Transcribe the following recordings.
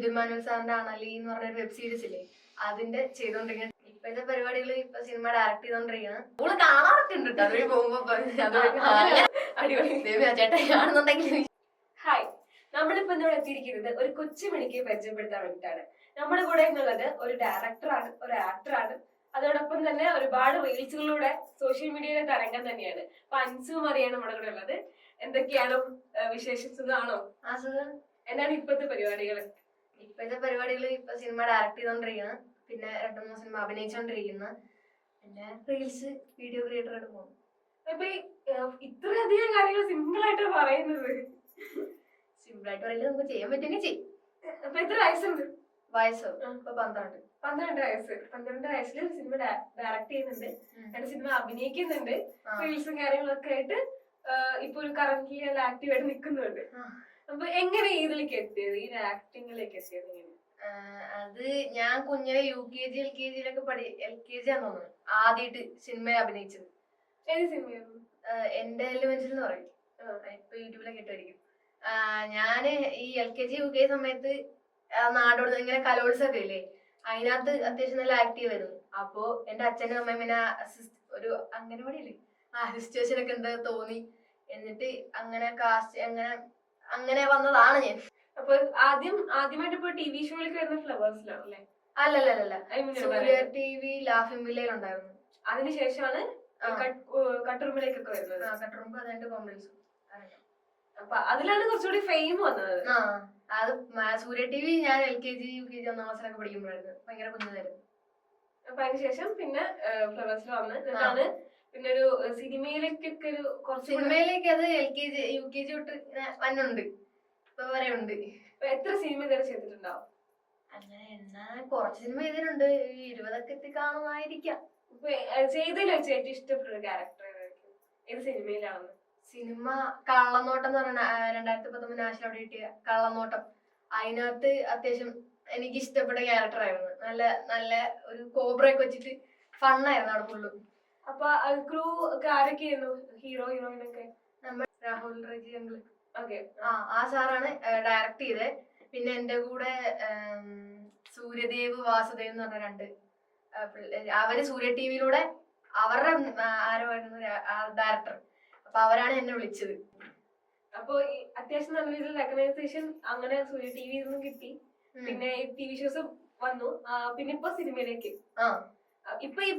Mithun manual സാറിന്റെ അണലി എന്ന് പറഞ്ഞ വെബ് സീരീസ് ഇല്ലേ? അതിന്റെ ചെയ്തോണ്ടിരിക്കുന്ന ഇപ്പോഴത്തെ പരിപാടികൾ ഇപ്പൊ സിനിമ ഡയറക്ട് ചെയ്തോണ്ടിരിക്കുന്നത് നമ്മൾ കാണാറൊക്കെ ഉണ്ട് കേട്ടോ അതുവഴി പോകുമ്പോ അടിപൊളി. ദേവി ആ ചേട്ടാ കാണുന്നുണ്ടെങ്കിൽ. ഹായ് നമ്മളിപ്പോ ഇവിടെ എത്തിയിരിക്കുന്നത് ഒരു കൊച്ചുമണിക്ക് പരിചയപ്പെടുത്താൻ വേണ്ടിയിട്ടാണ്. നമ്മുടെ കൂടെ എന്നുള്ളത് ഒരു ഡയറക്ടറാണ് ഒരു ആക്ടറാണ് അതോടൊപ്പം തന്നെ ഒരുപാട് റീൽസുകളിലൂടെ സോഷ്യൽ മീഡിയയിലെ തരംഗം തന്നെയാണ്. അപ്പൊ അൻസും അറിയാണ് നമ്മുടെ കൂടെ ഉള്ളത്. എന്തൊക്കെയാണോ വിശേഷിച്ചതാണോ എന്താണ് ഇപ്പോഴത്തെ പരിപാടികൾ ഇപ്പോഴത്തെ പരിപാടികൾ ഇപ്പൊ സിനിമ ഡയറക്ട് ചെയ്തോണ്ടിരിക്കുന്നത് പിന്നെ രണ്ടു മൂന്ന് സിനിമ അഭിനയിച്ചോണ്ടിരിക്കുന്നു പിന്നെ റീൽസ് വീഡിയോ ക്രിയേറ്റർ ആയിട്ട് പോകുന്നു. അപ്പൊ ഇത്രയധികം കാര്യങ്ങൾ സിമ്പിൾ ആയിട്ട് പറയുന്നത്. സിമ്പിൾ ആയിട്ട് പറയുന്നത് നമുക്ക് ചെയ്യാൻ പറ്റുമെങ്കിൽ ചെയ്യും. അപ്പൊ എത്ര വയസ്സുണ്ട്? വയസ്സോ? ഇപ്പൊ പന്ത്രണ്ട്. പന്ത്രണ്ട് വയസ്സ്. പന്ത്രണ്ട് വയസ്സിൽ സിനിമ ഡയറക്ട് ചെയ്യുന്നുണ്ട്. രണ്ട് സിനിമ അഭിനയിക്കുന്നുണ്ട്. റീൽസും കാര്യങ്ങളൊക്കെ ആയിട്ട് ഇപ്പൊ ഒരു കറന്റ് ആക്റ്റീവ് ആയിട്ട് നിൽക്കുന്നുണ്ട്. അപ്പൊ എങ്ങനെ ഇതിലേക്ക് എത്തിയത്? ഈ ആക്ടിങ്ങിലേക്ക് എത്തിയത് എങ്ങനെ? അത് ഞാൻ കുഞ്ഞിലെ U K G L K ജിയിലൊക്കെ പഠി എൽ കെ ജി ആണെന്ന് തോന്നുന്നു. ആദ്യമായിട്ട് സിനിമയിൽ അഭിനയിച്ചത്. ഏത് സിനിമയായിരുന്നു എന്റെ എലിമെന്റ്സ് എന്ന് പറയും. ഇപ്പൊ യൂട്യൂബിലൊക്കെ ഇട്ടായിരിക്കും ഞാൻ ഈ L K G U K G സമയത്ത് നാടോട് ഇങ്ങനെ കലോത്സവം ഇല്ലേ? അതിനകത്ത് അത്യാവശ്യം നല്ല ആക്റ്റീവ് ആയിരുന്നു അപ്പോ എന്റെ അച്ഛനും അമ്മയും പിന്നെ ഒരു അംഗനവാടി ഇല്ലേ? ആ സിറ്റുവേഷൻ ഒക്കെ എന്താ തോന്നി. എന്നിട്ട് അങ്ങനെ കാസ്റ്റ് അങ്ങനെ അങ്ങനെ വന്നതാണ് ഞാൻ. അപ്പൊ ആദ്യം ആദ്യമായിട്ട് ഇപ്പൊ ടി വി ഷോയിലേക്ക് വരുന്ന ഫ്ലവേഴ്സിലാണ് അല്ലേ? അല്ലല്ലല്ല സൂര്യ ടി വി ലാഫിംഗ് വില്ലയിലുണ്ടായിരുന്നു അതിനുശേഷമാണ്. കട്ടുറുമ്പിലേക്കൊക്കെ വരുന്നത്. കട്ടുറുമ്പ് അതിന്റെ കോംപ്ലീറ്റ്സ് അപ്പൊ അതിലാണ് കുറച്ചുകൂടി ഫെയിം വന്നത്. ആ അത് സൂര്യ ടി വി ഞാൻ L K G U K G ഒന്നാം ക്ലാസ്സിലൊക്കെ പഠിക്കുമ്പോഴായിരുന്നു. ഭയങ്കര കുഞ്ഞതായിരുന്നു. അപ്പൊ അതിനുശേഷം പിന്നെ ഫ്ലവേഴ്സിൽ വന്ന്. എന്നിട്ടാണ് പിന്നെ ഒരു സിനിമയിലേക്കൊക്കെ ഒരു കുറച്ച് സിനിമയിലേക്ക് അത് L K G U K G തൊട്ട് വന്നുണ്ട് ഇപ്പൊ വരെ ഉണ്ട് എത്ര സിനിമ ഇതുവരെ ചെയ്തിട്ടുണ്ടാവും? അങ്ങനെ എന്നാ കുറച്ച് സിനിമ ചെയ്തിട്ടുണ്ട്. ഇരുപതൊക്കെ എത്തി കാണുമായിരിക്കാം. ചെയ്തതിൽ വെച്ച് ഏറ്റവും ഇഷ്ടപ്പെട്ട ഒരു ക്യാരക്ടർ ഏത് സിനിമയിലാണെന്ന്? സിനിമ കള്ളനോട്ടം എന്ന് പറഞ്ഞ രണ്ടായിരത്തി പത്തൊമ്പത് നാശം അവിടെ കിട്ടിയ കള്ളനോട്ടം. അതിനകത്ത് അത്യാവശ്യം എനിക്ക് ഇഷ്ടപ്പെട്ട ക്യാരക്ടർ ആയിരുന്നു. നല്ല നല്ല ഒരു കോബ്രയൊക്കെ വെച്ചിട്ട് ഫണ്ണായിരുന്നു അവിടെ ഫുള്ളും അപ്പൊ ക്രൂ ഒക്കെ ആരൊക്കെയായിരുന്നു? ഹീറോ ഹീറോയിൻ ഒക്കെ? നമ്മൾ രാഹുൽ റജി അങ്കിൾ ഓക്കെ ആ ആ സാറാണ് ഡയറക്ട് ചെയ്തത് പിന്നെ എന്റെ കൂടെ സൂര്യദേവ് വാസുദേവ് എന്ന് പറഞ്ഞ രണ്ട്. അവർ സൂര്യ ടിവിയിലൂടെ അവരുടെ ഉം, ആ, ആരോ ആയിരുന്നു ഡയറക്ടർ അപ്പൊ അവരാണ് എന്നെ വിളിച്ചത്. അപ്പൊ ഈ അത്യാവശ്യം നല്ല രീതിയിൽ റെക്കഗ്നൈസേഷൻ അങ്ങനെ സൂര്യ ടിവിയിൽ നിന്നും കിട്ടി. പിന്നെ ടി വി ഷോസ് വന്നു. പിന്നെ ഇപ്പൊ സിനിമയിലേക്ക് ആ, ഇപ്പൊ ഈ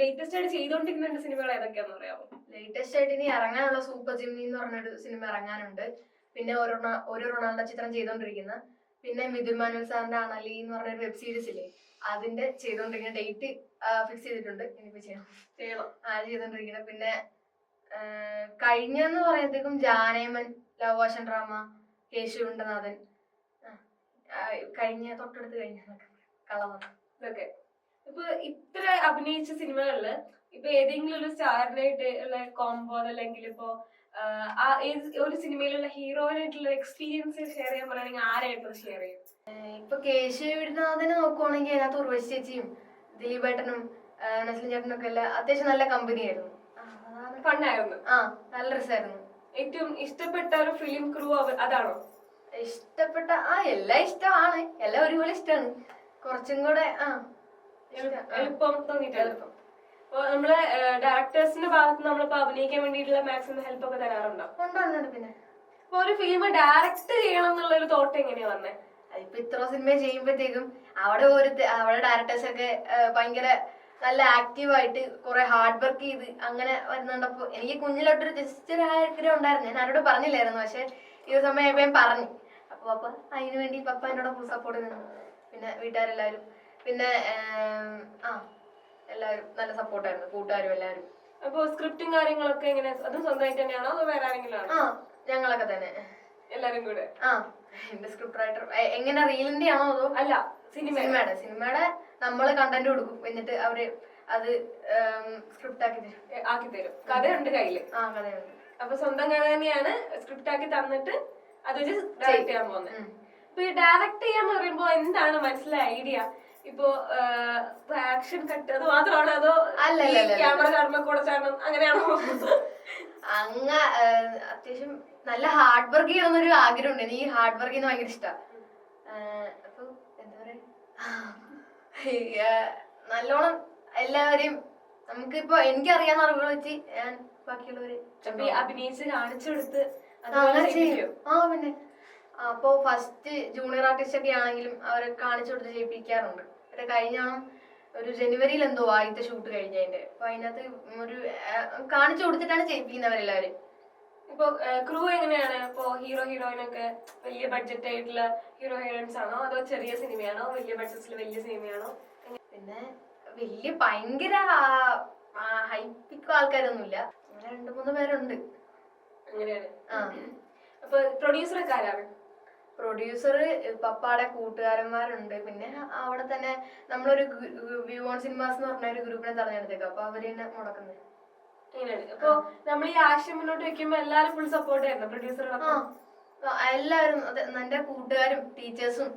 ലേറ്റസ്റ്റ് ആയിട്ട് ചെയ്തോണ്ടിരിക്കുന്ന രണ്ട് സിനിമകൾ ഏതൊക്കെയാന്ന് പറയാമോ ലേറ്റസ്റ്റ് ആയിട്ട് ഇനി ഇറങ്ങാനുള്ള സൂപ്പർ ജിമ്മി എന്ന് പറഞ്ഞൊരു സിനിമ ഇറങ്ങാനുണ്ട്. പിന്നെ ഒരു ഒരു റൊണാൾഡോ ചിത്രം ചെയ്തോണ്ടിരിക്കുന്ന. പിന്നെ മിഥുൻ മാനുവൽ സാറിന്റെ അണലി എന്ന് പറഞ്ഞൊരു വെബ് സീരീസ് ഇല്ലേ അതിന്റെ ചെയ്തോണ്ടിരിക്കുന്ന ഡേറ്റ് ഫിക്സ് ചെയ്തിട്ടുണ്ട്. ഇനിയിപ്പോ ചെയ്യണം ചെയ്യണം. ആ ചെയ്തോണ്ടിരിക്കുന്നത് പിന്നെ കഴിഞ്ഞെന്ന് പറയുമ്പോഴത്തേക്കും ജാനേമൻ ലവാഷൻ ഡ്രാമ കേശുണ്ടനാഥൻ കഴിഞ്ഞ തൊട്ടടുത്ത് കഴിഞ്ഞ. കളവ ഇതൊക്കെ. ഇപ്പൊ ഇത്ര അഭിനയിച്ച സിനിമകളിൽ ഇപ്പൊ ഏതെങ്കിലും ഒരു സ്റ്റാറിനായിട്ട് ഉള്ള കോംബോ അല്ലെങ്കിൽ ഇപ്പോ ആ, ഒരു സിനിമയിലുള്ള ഹീറോയിനായിട്ടുള്ള എക്സ്പീരിയൻസ് ഷെയർ ചെയ്യാൻ പറയുകയാണെങ്കിൽ ആരായിട്ടും ഷെയർ ചെയ്യും? ഇപ്പൊ കേശവിടുന്നാഥനെ നോക്കുവാണെങ്കിൽ അതിനകത്ത് ഉർവശി ചേച്ചിയും ദിലീപേട്ടനും ഏട്ടനും നസ്ലിൻ ചേട്ടനും ഒക്കെ എല്ലാം അത്യാവശ്യം നല്ല കമ്പനിയായിരുന്നു ഫണ്ണായിരുന്നു ആ നല്ല രസമായിരുന്നു ഏറ്റവും ഇഷ്ടപ്പെട്ട ഒരു ഫിലിം ക്രൂ അതാണോ? ഇഷ്ടപ്പെട്ട ആ എല്ലാം ഇഷ്ടമാണ്. എല്ലാം ഒരുപോലെ ഇഷ്ടമാണ്. കുറച്ചും കൂടെ. ആ, എളുപ്പം. തോന്നിയിട്ടുണ്ട്. അപ്പൊ നമ്മളെ ഡയറക്ടേഴ്സിന്റെ ഭാഗത്ത് നമ്മളിപ്പോ അഭിനയിക്കാൻ വേണ്ടിയിട്ടുള്ള മാക്സിമം ഹെൽപ്പ് ഒക്കെ തരാറുണ്ടോ? പിന്നെ. അപ്പൊ ഒരു ഫിലിം ഡയറക്ട് ചെയ്യണം എന്നുള്ള ഒരു തോട്ട് എങ്ങനെയാ വന്നേ? അതിപ്പോ ഇത്ര സിനിമ ചെയ്യുമ്പോഴത്തേക്കും അവിടെ ഒരു അവിടെ ഡയറക്ടേഴ്സ് ഒക്കെ ഭയങ്കര നല്ല ആക്റ്റീവായിട്ട് കുറെ ഹാർഡ് വർക്ക് ചെയ്ത് അങ്ങനെ വരുന്നുണ്ടപ്പോ എനിക്ക് കുഞ്ഞിലോട്ടൊരു ജസ്റ്റ് ഒരു ആഗ്രഹം ഉണ്ടായിരുന്നു. ഞാൻ ആരോട് പറഞ്ഞില്ലായിരുന്നു. പക്ഷെ ഈ സമയം ഞാൻ പറഞ്ഞു. അപ്പൊ അപ്പൊ അതിനു വേണ്ടി പപ്പ എന്നോട് ഫുൾ സപ്പോർട്ട് നിന്നു പിന്നെ വീട്ടുകാരെല്ലാവരും പിന്നെ ആം, എല്ലാവരും നല്ല സപ്പോർട്ടായിരുന്നു കൂട്ടുകാരും എല്ലാവരും. അപ്പൊ സ്ക്രിപ്റ്റും കാര്യങ്ങളൊക്കെ എങ്ങനെ അതും സ്വന്തമായിട്ട് തന്നെയാണോ അതോ വേറെ ആരെങ്കിലും ആ ഞങ്ങളൊക്കെ തന്നെ. എല്ലാരും കൂടെ? ആ എന്റെ സ്ക്രിപ്റ്റ് റൈറ്റർ എങ്ങനെ റീലിന്റെ ആണോ അതോ? അല്ല സിനിമ സിനിമയുടെ സിനിമയുടെ നമ്മൾ കണ്ടന്റ് കൊടുക്കും എന്നിട്ട് അവർ അത് സ്ക്രിപ്റ്റ് ആക്കി തരും. ആക്കി തരും. കഥയുണ്ട് കയ്യിൽ. ആ കഥയുണ്ട്. അപ്പൊ സ്വന്തം കഥ തന്നെയാണ് സ്ക്രിപ്റ്റ് ആക്കി തന്നിട്ട് അത് വെച്ച് ഡയറക്ട് ചെയ്യാൻ പോകുന്നത് ഉം. ഇപ്പൊ ഈ ഡയറക്ട് ചെയ്യാന്ന് പറയുമ്പോ എന്താണ് മനസ്സിലെ ഐഡിയ ഇപ്പൊ ആക്ഷൻ കട്ട് അത് മാത്രമാണോ? അതോ. ക്യാമറ കാണുമ്പോ കൂടെ ചാടണം അങ്ങനെയാണോ? അങ്ങ അത്യാവശ്യം നല്ല ഹാർഡ് വർക്ക് ചെയ്യാന്നൊരു ആഗ്രഹം ഉണ്ട് ഈ ഹാർഡ് വർക്ക് ചെയ്യുന്ന ഭയങ്കര ഇഷ്ടമാണ് അപ്പൊ നല്ലോണം എല്ലാവരെയും നമുക്കിപ്പോ എനിക്കറിയാവുന്ന അറിവുകൾ വെച്ച് ഞാൻ ബാക്കിയുള്ളവര് അഭിനയിച്ച് കാണിച്ചു കൊടുത്ത് ആ പിന്നെ. അപ്പോ ഫസ്റ്റ് ജൂനിയർ ആർട്ടിസ്റ്റ് ഒക്കെ ആണെങ്കിലും അവരെ കാണിച്ചു കൊടുത്ത് ചെയ്യിപ്പിക്കാറുണ്ട്. പിന്നെ കഴിഞ്ഞാണം ഒരു ജനുവരിയിൽ എന്തോ ആദ്യത്തെ ഷൂട്ട് കഴിഞ്ഞതിന്റെ അപ്പൊ അതിനകത്ത് ഒരു കാണിച്ചു കൊടുത്തിട്ടാണ് ചെയ്യിപ്പിക്കുന്നവരെല്ലാവരും. ഇപ്പൊ ക്രൂ എങ്ങനെയാണ്? ഇപ്പോ ഹീറോ ഹീറോയിൻ ഒക്കെ വലിയ ബഡ്ജറ്റ് ആയിട്ടുള്ള ഹീറോ ഹീറോയിൻസ് ആണോ? അതോ ചെറിയ സിനിമയാണോ? വലിയ ബഡ്ജറ്റിൽ വലിയ സിനിമയാണോ? പിന്നെ വലിയ ഭയങ്കര ഹൈപ്പിക്കോ ആൾക്കാരൊന്നുമില്ല. അങ്ങനെ രണ്ടു മൂന്ന് പേരുണ്ട്. അങ്ങനെയാണ്. അപ്പൊ പ്രൊഡ്യൂസറൊക്കെ ആരാണ് പ്രൊഡ്യൂസർ പപ്പാടെ കൂട്ടുകാരന്മാരുണ്ട്. പിന്നെ അവിടെ തന്നെ നമ്മളൊരു വ്യൂ ഓൺ സിനിമാസ് എന്ന് പറഞ്ഞ ഒരു ഗ്രൂപ്പിനെ തെരഞ്ഞെടുത്തേക്കും അപ്പൊ അവർ തന്നെ മുടക്കുന്നത് അപ്പൊ നമ്മൾ ഈ ആശയം മുന്നോട്ട് വെക്കുമ്പോ എല്ലാരും ഫുൾ സപ്പോർട്ട് ആയിരുന്നു പ്രൊഡ്യൂസർ എല്ലാവരും എന്റെ കൂട്ടുകാരും ടീച്ചേഴ്സും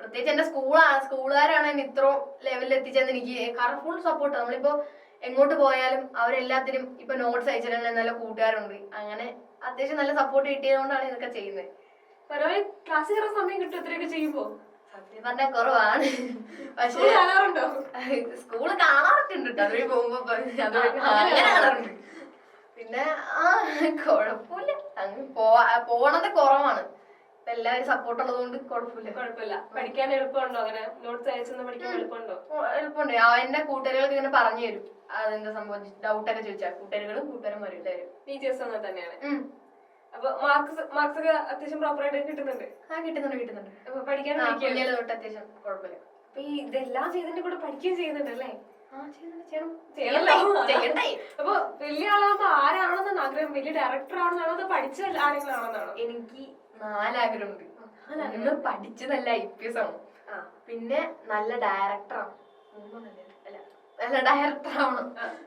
പ്രത്യേകിച്ച് എന്റെ സ്കൂളാ സ്കൂളുകാരാണ് എന്നെ ഇത്രയും ലെവലിൽ എത്തിച്ചതെന്ന് എനിക്ക് കാരണം ഫുൾ സപ്പോർട്ട് നമ്മളിപ്പോ എങ്ങോട്ട് പോയാലും അവരെല്ലാത്തിനും ഇപ്പൊ നോട്ട്സ് അയച്ചിട്ടുണ്ടെങ്കിൽ നല്ല കൂട്ടുകാരുണ്ട്. അങ്ങനെ അത്യാവശ്യം നല്ല സപ്പോർട്ട് കിട്ടിയതുകൊണ്ടാണ് ഇതൊക്കെ ചെയ്യുന്നത് പരമായി ക്ലാസ് കയറാൻ സമയം കിട്ടും ഇത്രയൊക്കെ ചെയ്യുമ്പോ. സത്യം പറഞ്ഞാൽ കുറവാണ്. പക്ഷേ കാണാറുണ്ടോ? സ്കൂൾ കാണാറൊക്കെ ഉണ്ട് കേട്ടോ അതുവഴി പോകുമ്പോ അങ്ങനെ കാണാറുണ്ട്. പിന്നെ ആ കുഴപ്പമില്ല അങ്ങ് പോണത് കുറവാണ്. എല്ലാവരും സപ്പോർട്ട് ഉള്ളതുകൊണ്ട് കുഴപ്പമില്ല കുഴപ്പമില്ല പഠിക്കാൻ എളുപ്പമുണ്ടോ? അങ്ങനെ നോട്ട്സ് അയച്ചൊന്നും പഠിക്കാൻ എളുപ്പമുണ്ടോ? എളുപ്പമുണ്ട്. എന്റെ കൂട്ടുകാരികൾക്ക് ഇങ്ങനെ പറഞ്ഞു തരും. അതെന്താ സംഭവം? ഡൗട്ടൊക്കെ ചോദിച്ചാൽ കൂട്ടുകാരികളും കൂട്ടുകാരന്മാരും എല്ലാവരും. ടീച്ചേഴ്സ് അങ്ങനെ തന്നെയാണ്. അപ്പൊ മാർക്സ് മാർക്സ് ഒക്കെ അത്യാവശ്യം പ്രോപ്പർ ആയിട്ട് കിട്ടുന്നുണ്ട്. ആ കിട്ടുന്നുണ്ട് കിട്ടുന്നുണ്ട്. അപ്പൊ പഠിക്കാൻ കുഞ്ഞിലെ തൊട്ട് അത്യാവശ്യം കുഴപ്പമില്ല. അപ്പൊ ഈ ഇതെല്ലാം ചെയ്തതിന്റെ കൂടെ പഠിക്കുകയും ചെയ്യുന്നുണ്ട് അല്ലേ? അപ്പൊ വലിയ ആളാകുമ്പോ ആരാണെന്നാണ് ആഗ്രഹം. വലിയ ഡയറക്ടർ ആണെന്നാണോ അതോ പഠിച്ച ആരെങ്കിലും ആണെന്നാണോ എനിക്ക് നാലാഗ്രഹമുണ്ട്. ഒന്ന് പഠിച്ച് നല്ല ഐ പി എസ് ആണ്. പിന്നെ നല്ല ഡയറക്ടർ ആണ്. നല്ല ഡയറക്ടർ ആവണം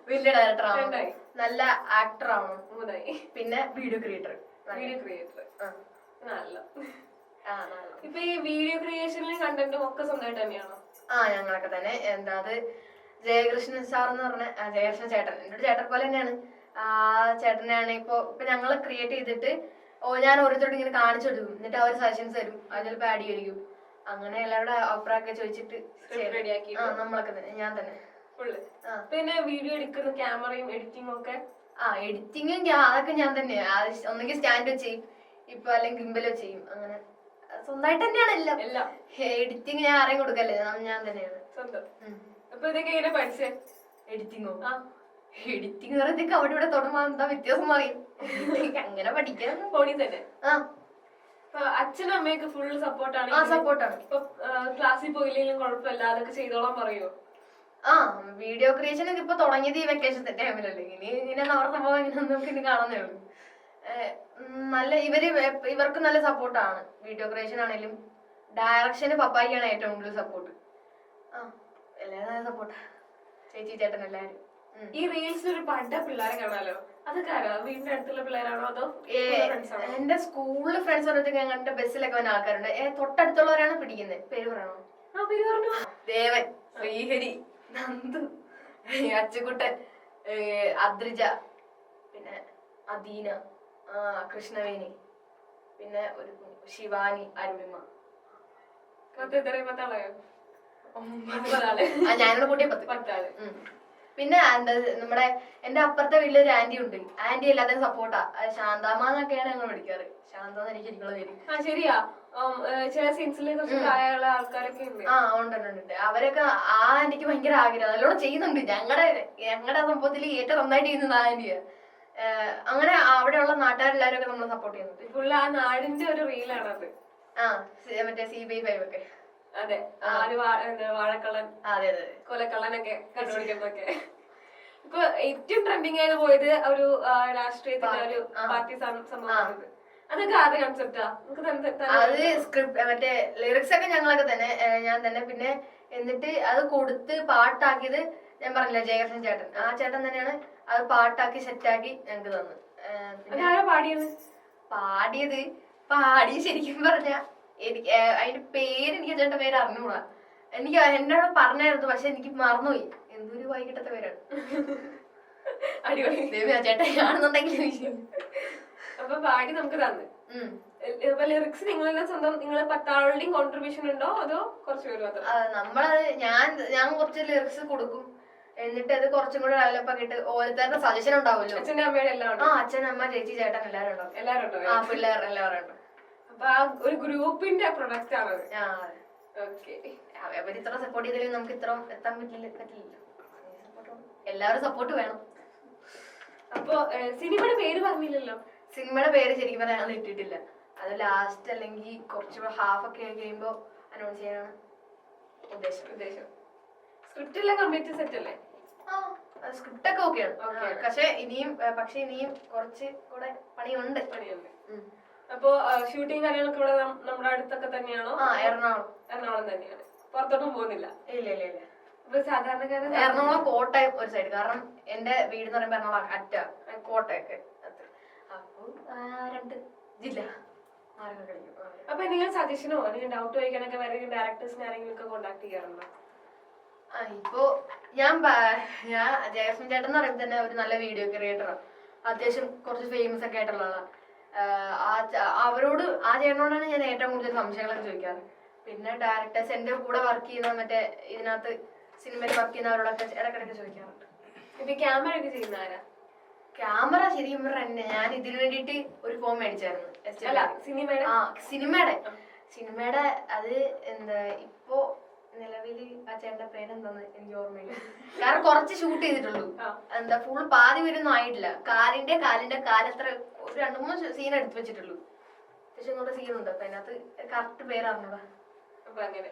വലിയ ഡയറക്ടർ ആവണം നല്ല ആക്ടർ ആവണം പിന്നെ വീഡിയോ ക്രിയേറ്റർ വീഡിയോ ക്രിയേറ്റർ നല്ല. ആ ഇപ്പൊ ഈ വീഡിയോ ക്രിയേഷനിലും കണ്ടന്റും ഒക്കെ സ്വന്തമായിട്ട് തന്നെയാണോ? ആ ഞങ്ങളൊക്കെ തന്നെ. എന്താ അത് ജയകൃഷ്ണൻ സാർ എന്ന് പറഞ്ഞ ജയകൃഷ്ണൻ ചേട്ടൻ. എന്റെ ചേട്ടൻ പോലെ തന്നെയാണ്. ആ ചേട്ടനെയാണ് ഇപ്പൊ ഇപ്പൊ ഞങ്ങൾ ക്രിയേറ്റ് ചെയ്തിട്ട് ഓ ഞാൻ ഓരോരുത്തരോട് ഇങ്ങനെ കാണിച്ചു കൊടുക്കും. എന്നിട്ട് അവർ സജഷൻസ് തരും. അത് ചിലപ്പോൾ ആഡ് ചെയ്യും അങ്ങനെ എല്ലാവരുടെ അഭിപ്രായമൊക്കെ ചോദിച്ചിട്ട്. റെഡിയാക്കി ആ നമ്മളൊക്കെ തന്നെ. ഞാൻ തന്നെ. പിന്നെ വീഡിയോ എടുക്കുന്ന ക്യാമറയും എഡിറ്റിംഗും ഒക്കെ ആ എഡിറ്റിങ്ങും അതൊക്കെ ഞാൻ തന്നെ ഒന്നെങ്കിൽ സ്റ്റാൻഡ് ചെയ്യും ഇപ്പൊ അല്ലെങ്കിൽ ഗിംബലോ ചെയ്യും അങ്ങനെ. സ്വന്തമായിട്ട് തന്നെയാണ് എല്ലാം. എല്ലാം. എഡിറ്റിംഗ് ഞാൻ ആരെയും കൊടുക്കല്ലേ ഞാൻ- തന്നെയാണ്. സ്വന്തം. അപ്പൊ ഇതൊക്കെ എങ്ങനെ പഠിച്ചേ? എഡിറ്റിങ്ങോ എഡിറ്റിംഗ് പറയുന്നതൊക്കെ അവിടെ ഇവിടെ തുടങ്ങാൻ എന്താ വ്യത്യാസം പറയും അങ്ങനെ പഠിക്കാൻ ഫോണിൽ തന്നെ. ആ. അച്ഛനും അമ്മയൊക്കെ ഫുൾ സപ്പോർട്ടാണ് ആ സപ്പോർട്ടാണ് ഇപ്പൊ ക്ലാസ്സിൽ പോയില്ലെങ്കിലും കുഴപ്പമില്ല അതൊക്കെ ചെയ്തോളാൻ പറയോ? ആ വീഡിയോ ക്രിയേഷൻ ഒക്കെ ഇപ്പൊ തുടങ്ങിയത് ഈ വെക്കേഷൻ ടൈമിലല്ലേ ഇനി ഇങ്ങനെ സംഭവം ഇങ്ങനെ നമുക്ക് ഇനി കാണുന്നേ ഉള്ളൂ. നല്ല ഇവർ ഇവർക്ക് നല്ല സപ്പോർട്ടാണ് വീഡിയോ ക്രിയേഷൻ ആണെങ്കിലും ഡയറക്ഷന് പപ്പായിക്കാണ് ഏറ്റവും കൂടുതൽ സപ്പോർട്ട് ആ എല്ലാവരും നല്ല സപ്പോർട്ട് ചേച്ചി ചേട്ടൻ എല്ലാവരും ഈ റീൽസിൽ ഒരു പണ്ട പിള്ളേരെ കാണാലോ? അതൊക്കെ വീടിന്റെ അടുത്തുള്ള പിള്ളേരാണോ അതോ എന്റെ സ്കൂളിൽ ഫ്രണ്ട്സ് പറഞ്ഞിട്ട് ഞങ്ങളുടെ ബസ്സിലൊക്കെ വന്ന ആൾക്കാരുണ്ട്. തൊട്ടടുത്തുള്ളവരാണ് പിടിക്കുന്നത് പേര് പറയണോ? ആ പേര് പറഞ്ഞു. ദേവൻ ശ്രീഹരി. നന്ദു. അച്ചുകുട്ടൻ അദ്രിജ പിന്നെ അദീന ആ, കൃഷ്ണവേണി പിന്നെ ഒരു ശിവാനി അരുണിമ പത്താളായോ. ഒമ്പതാൾ പത്ത്. പത്താൾ. പിന്നെ എന്താ നമ്മുടെ എന്റെ അപ്പുറത്തെ വീട്ടിലൊരു ആന്റി ഉണ്ട്. ആന്റി എല്ലാത്തിനും സപ്പോർട്ടാ ശാന്താമ്മ എന്നൊക്കെയാണ് ഞങ്ങൾ വിളിക്കാറ്. ശാന്ത എനിക്ക് പേര്. ആ ശരിയാ. ചില സീൻസിൽ കുറച്ച് പ്രായമുള്ള ആൾക്കാരൊക്കെ ഉണ്ട്. ആ ഉണ്ട് ഉണ്ട്, അവരൊക്കെ ആ ആന്റിക്ക് ഭയങ്കര ആഗ്രഹം. നല്ലോണം ചെയ്യുന്നുണ്ട്. ഞങ്ങളുടെ ഞങ്ങളുടെ സംഭവത്തിൽ ഏറ്റവും നന്നായിട്ട് ചെയ്യുന്നത് ആ ആന്റിയാ അങ്ങനെ അവിടെയുള്ള നാട്ടുകാരെല്ലാരും ഒക്കെ നമ്മളെ സപ്പോർട്ട് ചെയ്യുന്നുണ്ട്. ഫുൾ ആ നാടിന്റെ ഒരു റീലാണ് അത് ആ മറ്റേ സി ബി ഫൈവ് ഒക്കെ. അതെ. ആര് വാഴക്കള്ളൻ. അതെ അതെ കൊലക്കള്ളനൊക്കെ കണ്ടുപിടിക്കുന്നൊക്കെ ഇപ്പൊ ഏറ്റവും ട്രെൻഡിങ് ആയത് പോയത് ഒരു രാഷ്ട്രീയത്തിന്റെ ഒരു പാർട്ടി സംഭവം അതൊക്കെ ആരുടെ കൺസെപ്റ്റാ നമുക്ക് തന്നെ അത് സ്ക്രിപ്റ്റ് മറ്റേ ലിറിക്സ് ഒക്കെ ഞങ്ങളൊക്കെ തന്നെ. ഞാൻ തന്നെ. പിന്നെ എന്നിട്ട് അത് കൊടുത്ത് പാട്ടാക്കിയത് ഞാൻ പറഞ്ഞില്ല ജയകൃഷ്ണൻ ചേട്ടൻ. ആ ചേട്ടൻ തന്നെയാണ് അത് പാട്ടാക്കി സെറ്റാക്കി ഞങ്ങൾക്ക് തന്നു പിന്നെ അതാരാ പാടിയത്? പാടിയത്? പാടി ശരിക്കും പറഞ്ഞ എനിക്ക് അതിന്റെ പേര് എനിക്ക് ചേട്ടൻ പേര് അറിഞ്ഞുകൂടാ എനിക്ക് എന്നോട് പറഞ്ഞായിരുന്നു പക്ഷെ എനിക്ക് മറന്നുപോയി. എന്തൊരു വൈകിട്ടത്തെ പേരാണ്. അടിപൊളി. ആ ചേട്ടൻ ആണെന്നുണ്ടെങ്കിൽ അപ്പൊ പാടി നമുക്ക് തന്ന്. ഇപ്പൊ ലിറിക്സ് നിങ്ങളെല്ലാം സ്വന്തം നിങ്ങൾ പത്താളുടെയും കോൺട്രിബ്യൂഷൻ ഉണ്ടോ? അതോ കുറച്ച് പേര് മാത്രം? ആ, നമ്മളത് ഞാൻ ഞാൻ കുറച്ച് ലിറിക്സ് കൊടുക്കും. എന്നിട്ട് അത് കുറച്ചും കൂടെ ഡെവലപ്പ് ആക്കിയിട്ട് ഓരോരുത്തരുടെ സജഷൻ ഉണ്ടാവുമല്ലോ. അച്ഛന്റെ അമ്മയുടെ എല്ലാം ആ ഉണ്ടോ അച്ഛൻ അമ്മ ചേച്ചി ചേട്ടൻ എല്ലാവരും ഉണ്ടോ എല്ലാരും ഉണ്ടോ? ആ പിള്ളേർ എല്ലാവരും ഉണ്ട്. അപ്പൊ ആ ഒരു ഗ്രൂപ്പിന്റെ പ്രൊഡക്റ്റ് ആണ് ആ. ഓക്കെ അവർ ഇത്ര സപ്പോർട്ട് ചെയ്തില്ലെങ്കിൽ നമുക്ക് ഇത്ര എത്താൻ പറ്റില്ല പറ്റില്ല എല്ലാവരും സപ്പോർട്ട് വേണം. അപ്പൊ സിനിമയുടെ പേര് പറഞ്ഞില്ലല്ലോ? സിനിമയുടെ പേര് ശരിക്കും പറയാൻ ഞങ്ങൾ ഇട്ടിട്ടില്ല അത് ലാസ്റ്റ് അല്ലെങ്കിൽ കുറച്ച് ഹാഫ് ഒക്കെ കഴിയുമ്പോൾ അനൗൺസ് ചെയ്യാനാണ് ഉദ്ദേശം. ഉദ്ദേശം. സ്ക്രിപ്റ്റ് എല്ലാം കംപ്ലീറ്റ് സെറ്റ് അല്ലേ? സ്ക്രിപ്റ്റ് ഒക്കെ ഓക്കെയാണ്. പക്ഷെ ഇനിയും പക്ഷെ ഇനിയും കുറച്ച് കൂടെ പണിയുണ്ട്. പണിയുണ്ട്. അപ്പോ ഷൂട്ടിംഗ് കാര്യങ്ങളൊക്കെ ഇവിടെ നമ്മുടെ അടുത്തൊക്കെ തന്നെയാണോ? എറണാകുളം. എറണാകുളം തന്നെയാണ്. പുറത്തോട്ടും പോകുന്നില്ല? ഇല്ല ഇല്ല ഇല്ല. അപ്പൊ സാധാരണക്കാരൻ എറണാകുളം കോട്ടയം ഒരു സൈഡ് കാരണം എന്റെ വീട് എന്ന് പറയുമ്പോൾ എറണാകുളം അറ്റ കോട്ടയൊക്കെ. അപ്പൊ രണ്ട്. ജില്ല. കളിക്കും. അപ്പൊ നിങ്ങൾ സജഷനോ അല്ലെങ്കിൽ ഡൗട്ട് ചോദിക്കാനൊക്കെ വേറെ ഡയറക്ടേഴ്സിനെ ആരെങ്കിലും ഒക്കെ കോണ്ടാക്ട് ചെയ്യാറുണ്ടോ? ആ, ഇപ്പോ ഞാൻ ഞാൻ ജയസൻ ചേട്ടൻ എന്ന് പറയുമ്പോൾ തന്നെ ഒരു നല്ല വീഡിയോ ക്രിയേറ്ററാണ് അത്യാവശ്യം കുറച്ച് ഫേമസ് ഒക്കെ ആയിട്ടുള്ള ആളാണ് അവരോട് ആ ചേട്ടനോടാണ് ഞാൻ ഏറ്റവും കൂടുതൽ സംശയങ്ങളൊക്കെ ചോദിക്കാറ്. പിന്നെ ഡയറക്ടേഴ്സ് എന്റെ കൂടെ വർക്ക് ചെയ്യുന്ന മറ്റേ ഇതിനകത്ത് സിനിമയിൽ വർക്ക് ചെയ്യുന്നവരോടൊക്കെ ഇടയ്ക്കിടയ്ക്ക് ചോദിക്കാറുണ്ട്. ഇപ്പൊ ക്യാമറ ഒക്കെ ചെയ്യുന്ന ആരാ? ക്യാമറ ശരിക്കും പറഞ്ഞ ഞാൻ ഇതിനു വേണ്ടിയിട്ട് ഒരു ഫോം മേടിച്ചായിരുന്നു. അല്ല സിനിമയുടെ ആ സിനിമയുടെ സിനിമയുടെ അത് എന്താ ഇപ്പോ നിലവിൽ ആ ചേട്ടന്റെ പേരെന്താന്ന് എനിക്ക് ഓർമ്മയില്ല. കാരണം കുറച്ച് ഷൂട്ട് ചെയ്തിട്ടുള്ളൂ. എന്താ ഫുൾ പാതി വരൊന്നും ആയിട്ടില്ല. കാലിന്റെ കാലിന്റെ കാലത്ര ഒരു രണ്ടു മൂന്ന് സീൻ എടുത്തു വെച്ചിട്ടുള്ളൂ. പക്ഷെ ഇങ്ങോട്ട് സീൻ ഉണ്ട്. അപ്പൊ അതിനകത്ത് കറക്റ്റ് പേരാണോടാ അപ്പൊ അങ്ങനെ.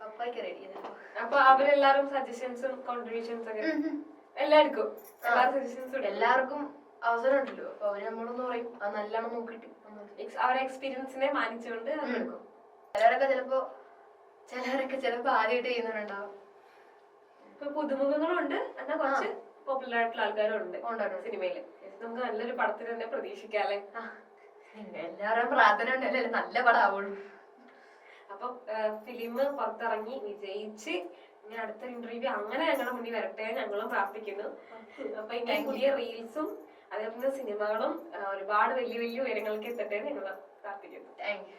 പപ്പായ്ക്ക് റെഡി ചെയ്തപ്പോ അപ്പൊ അവരെല്ലാരും സജഷൻസും കോൺട്രിബ്യൂഷൻസ് ഒക്കെ എല്ലാവർക്കും. എല്ലാവർക്കും അവസരം ഉണ്ടല്ലോ. അപ്പൊ അവർ നമ്മളൊന്ന് പറയും അത് നല്ലോണം നോക്കിട്ട് അവരെ എക്സ്പീരിയൻസിനെ മാനിച്ചുകൊണ്ട് അതെടുക്കും ചിലരൊക്കെ ചിലപ്പോ ചിലരൊക്കെ ചിലപ്പോ ആദ്യമായിട്ട് ചെയ്യുന്നവരുണ്ടാവും. ഇപ്പൊ പുതുമുഖങ്ങളുണ്ട്. എന്നാൽ കുറച്ച് പോപ്പുലർ ആയിട്ടുള്ള ആൾക്കാരും ഉണ്ട് സിനിമയിൽ. നമുക്ക് നല്ലൊരു പടത്തിന് തന്നെ പ്രതീക്ഷിക്കാം അല്ലെ? പിന്നെ പ്രാർത്ഥന ഉണ്ടല്ലേ നല്ല പടം ആവുള്ളൂ അപ്പൊ ഫിലിം പുറത്തിറങ്ങി വിജയിച്ച് ഇനി അടുത്തൊരു ഇന്റർവ്യൂ അങ്ങനെ ഞങ്ങളുടെ മുന്നിൽ വരട്ടെ ഞങ്ങളും പ്രാർത്ഥിക്കുന്നു. അപ്പൊ Thank പുതിയ റീൽസും അതേപോലെ സിനിമകളും ഒരുപാട് വലിയ വലിയ ഉയരങ്ങൾക്ക് എത്തട്ടെ ഞങ്ങൾ പ്രാർത്ഥിക്കുന്നു. Thank you